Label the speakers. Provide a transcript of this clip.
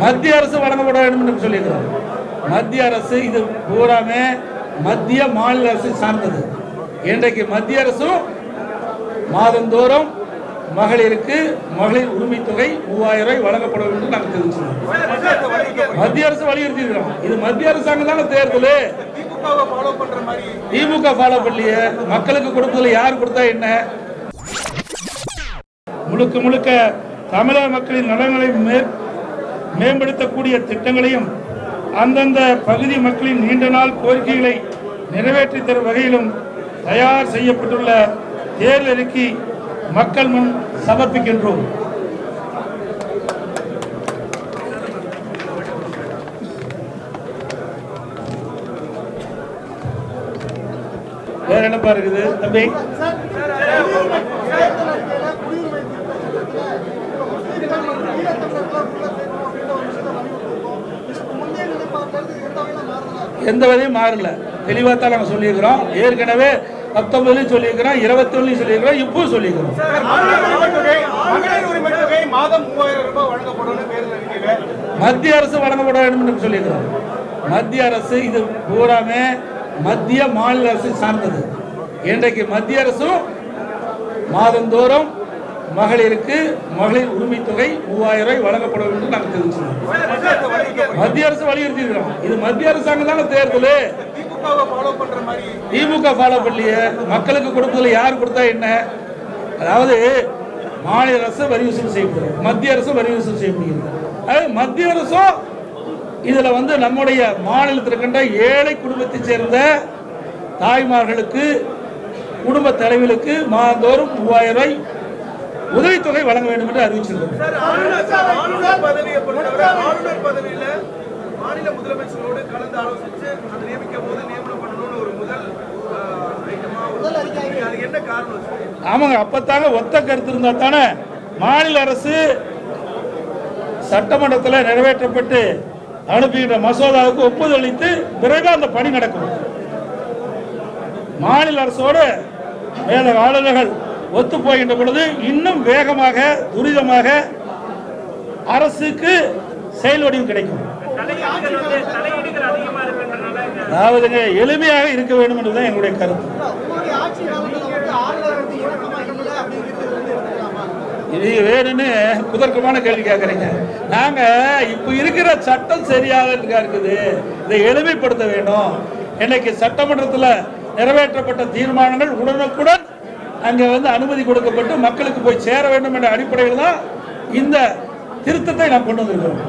Speaker 1: மத்திய அரசு வழங்கப்பட வேண்டும் என்று சொல்லியிருக்கிறார் மத்திய அரசு இது பூராமே மத்திய மாநில அரசு சார்ந்தது. இன்றைக்கு மத்திய அரசும் மாதந்தோறும் மகளிருக்கு மகளிர் உரிமை தொகை மூவாயிரம் ரூபாய் வழங்கப்பட வேண்டும் என்று நாங்கள் தெரிவிச்சிருக்கோம் மத்திய அரசு வலியுறுத்தி இருக்கிறோம் இது மத்திய அரசாங்கம் தானே தேர்தல். திமுக ஃபாலோ பண்ணலையே. மக்களுக்கு கொடுத்ததுல யார் கொடுத்தா என்ன? முழுக்க முழுக்க தமிழக மக்களின் நலன்களை மேற் மேம்படுத்தக்கூடிய திட்டங்களையும் அந்தந்த பகுதி மக்களின் நீண்ட நாள் கோரிக்கைகளை நிறைவேற்றி தரும் வகையிலும் தயார் செய்யப்பட்டுள்ள தேர்தல் அறிக்கை மக்கள் முன் சமர்ப்பிக்கின்றோம் வேற என்னப்பா இருக்குது தம்பி எந்த வகையும் மாறல. தெளிவாக தான் நாங்கள் சொல்லியிருக்கிறோம். ஏற்கனவே பத்தொன்பதுலையும் சொல்லியிருக்கிறோம் இருபத்தி ஒன்றுலையும் சொல்லியிருக்கிறோம் இப்பவும் சொல்லியிருக்கிறோம். மத்திய அரசு வழங்கப்பட வேண்டும் என்று சொல்லியிருக்கிறோம். மத்திய அரசு இது பூராமே மத்திய மாநில அரசு சார்ந்தது. இன்றைக்கு மத்திய அரசும் மாதந்தோறும் மகளிருக்கு மகளிர் உரிமை தொகை மூவாயிரம் ரூபாய் வழங்கப்பட வேண்டும் என்று நாங்கள் தெரிவிச்சிருக்கோம் மத்திய அரசு வலியுறுத்தி இருக்கிறோம் இது மத்திய அரசாங்கம் தானே தேர்தல். திமுக ஃபாலோ பண்ணலையே. மக்களுக்கு கொடுத்ததுல யார் கொடுத்தா என்ன? அதாவது மாநில அரசு வரி வசூல் செய்யப்படுது. மத்திய அரசு வரி வசூல் செய்ய முடியுது அதாவது மத்திய அரசும் இதில் வந்து நம்முடைய மாநிலத்தில் இருக்கின்ற ஏழை குடும்பத்தைச் சேர்ந்த தாய்மார்களுக்கு குடும்ப தலைவர்களுக்கு மாதந்தோறும் மூவாயிரம் ரூபாய் உதவித்தொகை வழங்க வேண்டும் என்று
Speaker 2: மாநில முதலமைச்சரோடு கலந்து அதை நியமிக்கும் போது நியமனம் பண்ணணும்னு ஒரு முதல் சார்?
Speaker 1: ஆமாங்க அப்பத்தாங்க ஒத்த கருத்து இருந்தா தானே மாநில அரசு சட்டமன்றத்தில் நிறைவேற்றப்பட்டு அனுப்புகின்ற மசோதாவுக்கு ஒப்புதல் அளித்து பிறகு அந்த பணி நடக்கும். மாநில அரசோடு மேல ஆளுநர்கள் ஒத்து போகின்ற பொழுது இன்னும் வேகமாக துரிதமாக அரசுக்கு செயல் வடிவம் கிடைக்கும். அதாவதுங்க எளிமையாக இருக்க வேண்டும் என்பதுதான் என்னுடைய கருத்து.
Speaker 3: உங்களுடைய
Speaker 1: இது வேணும்னு குதர்க்கமான கேள்வி கேட்குறீங்க. நாங்க இப்போ இருக்கிற சட்டம் சரியாக இருக்குது? இதை எளிமைப்படுத்த வேண்டும். இன்னைக்கு சட்டமன்றத்தில் நிறைவேற்றப்பட்ட தீர்மானங்கள் உடனுக்குடன் அங்கே வந்து அனுமதி கொடுக்கப்பட்டு மக்களுக்கு போய் சேர வேண்டும் என்ற அடிப்படையில் தான் இந்த திருத்தத்தை நாம் கொண்டு வந்திருக்கிறோம்.